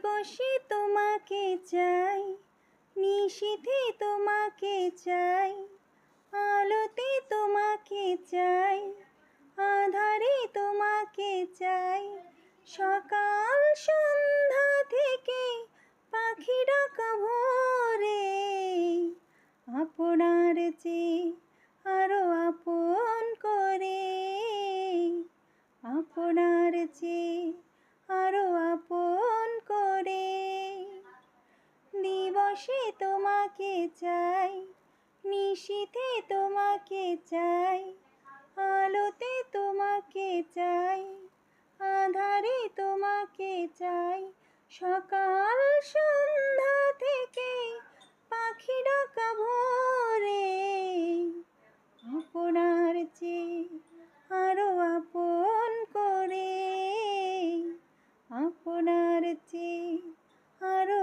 দিবসে তোমাকে চাই নিশীথে তোমাকে চাই, আলোতে তোমাকে চাই, আধারে তোমাকে চাই। সকাল সন্ধ্যা থেকে পাখি ডাকা ভোরে আপনার চেয়ে আরও আপন করে, আপনার চেয়ে আরও দিবসে তোমাকে চাই নিশীথে তোমাকে চাই, আলোতে তোমাকে চাই, আধারে তোমাকে চাই। সকাল সন্ধ্যা থেকে পাখি ডাকা ভোরে আপনার চেয়ে আরও আপন করে। আপনার চেয়ে আরও